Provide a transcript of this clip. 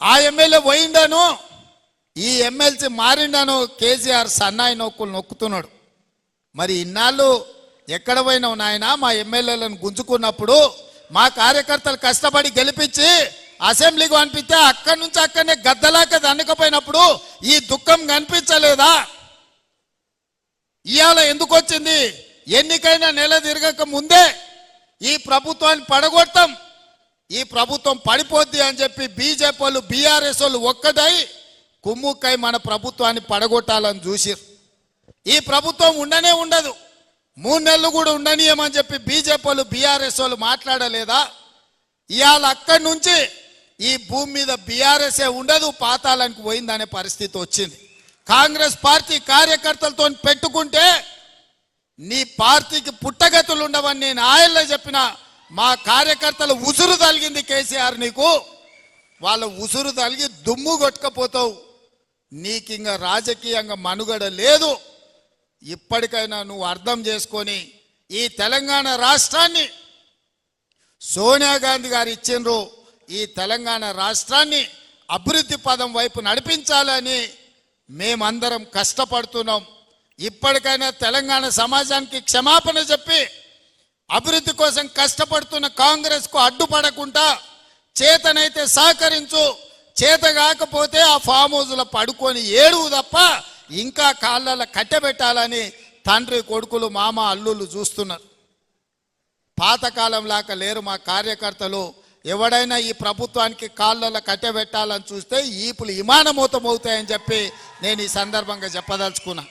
ఆ ఎమ్మెల్యే పోయిండాను ఈ ఎమ్మెల్సీ మారిండాను కేసీఆర్ సన్నాయి నొక్కులు నొక్కుతున్నాడు. మరి ఇన్నాళ్ళు ఎక్కడ పోయినావు నాయన? మా ఎమ్మెల్యేలను గుంజుకున్నప్పుడు మా కార్యకర్తలు కష్టపడి గెలిపించి అసెంబ్లీకి పంపిస్తే అక్కడి నుంచి అక్కడనే గద్దలాక దండకపోయినప్పుడు ఈ దుఃఖం కనిపించలేదా? ఇవాళ ఎందుకు వచ్చింది? ఎన్నికైనా నెల తిరగక ముందే ఈ ప్రభుత్వాన్ని పడగొడతాం. ఈ ప్రభుత్వం పడిపోద్ది అని చెప్పి బీజేపీ వాళ్ళు బీఆర్ఎస్ వాళ్ళు ఒక్కటై కుమ్ముక్కై మన ప్రభుత్వాన్ని పడగొట్టాలని చూసిరు ఈ ప్రభుత్వం ఉండనే ఉండదు. మూడు నెలలు కూడా ఉండనీయమని చెప్పి బీజేపీ వాళ్ళు బీఆర్ఎస్ వాళ్ళు మాట్లాడలేదా? ఇవాళ అక్కడి నుంచి ఈ భూమి మీద బీఆర్ఎస్ఏ ఉండదు పాతాళానికి పోయిందనే పరిస్థితి వచ్చింది. కాంగ్రెస్ పార్టీ కార్యకర్తలతో పెట్టుకుంటే నీ పార్టీకి పుట్టగతులు ఉండవని నేను ఆయల్లో చెప్పిన మా కార్యకర్తలు ఉసురు తలిగింది కేసీఆర్ నీకు. వాళ్ళ ఉసురు తలిగి దుమ్ము కొట్టుకపోతావు. నీకు ఇంకా రాజకీయంగా మనుగడ లేదు. ఇప్పటికైనా నువ్వు అర్థం చేసుకొని ఈ తెలంగాణ రాష్ట్రాన్ని సోనియా గాంధీ గారు ఇచ్చిండ్రు. ఈ తెలంగాణ రాష్ట్రాన్ని అభివృద్ధి పదం వైపు నడిపించాలని మేమందరం కష్టపడుతున్నాం. ఇప్పటికైనా తెలంగాణ సమాజానికి క్షమాపణ చెప్పి అభివృద్ధి కోసం కష్టపడుతున్న కాంగ్రెస్కు అడ్డుపడకుండా చేతనైతే సహకరించు చేత కాకపోతే ఆ ఫామ్ హౌస్లో పడుకొని ఏడువు తప్ప ఇంకా కాళ్ళలో కట్టెబెట్టాలని తండ్రి కొడుకులు మామ అల్లుళ్ళు చూస్తున్నారు. పాతకాలం లాగా లేరు మా కార్యకర్తలు. ఎవడైనా ఈ ప్రభుత్వానికి కాళ్ళలో కట్టెబెట్టాలని చూస్తే ఈపులు ఇమానమూతమవుతాయని చెప్పి నేను ఈ సందర్భంగా చెప్పదలుచుకున్నా.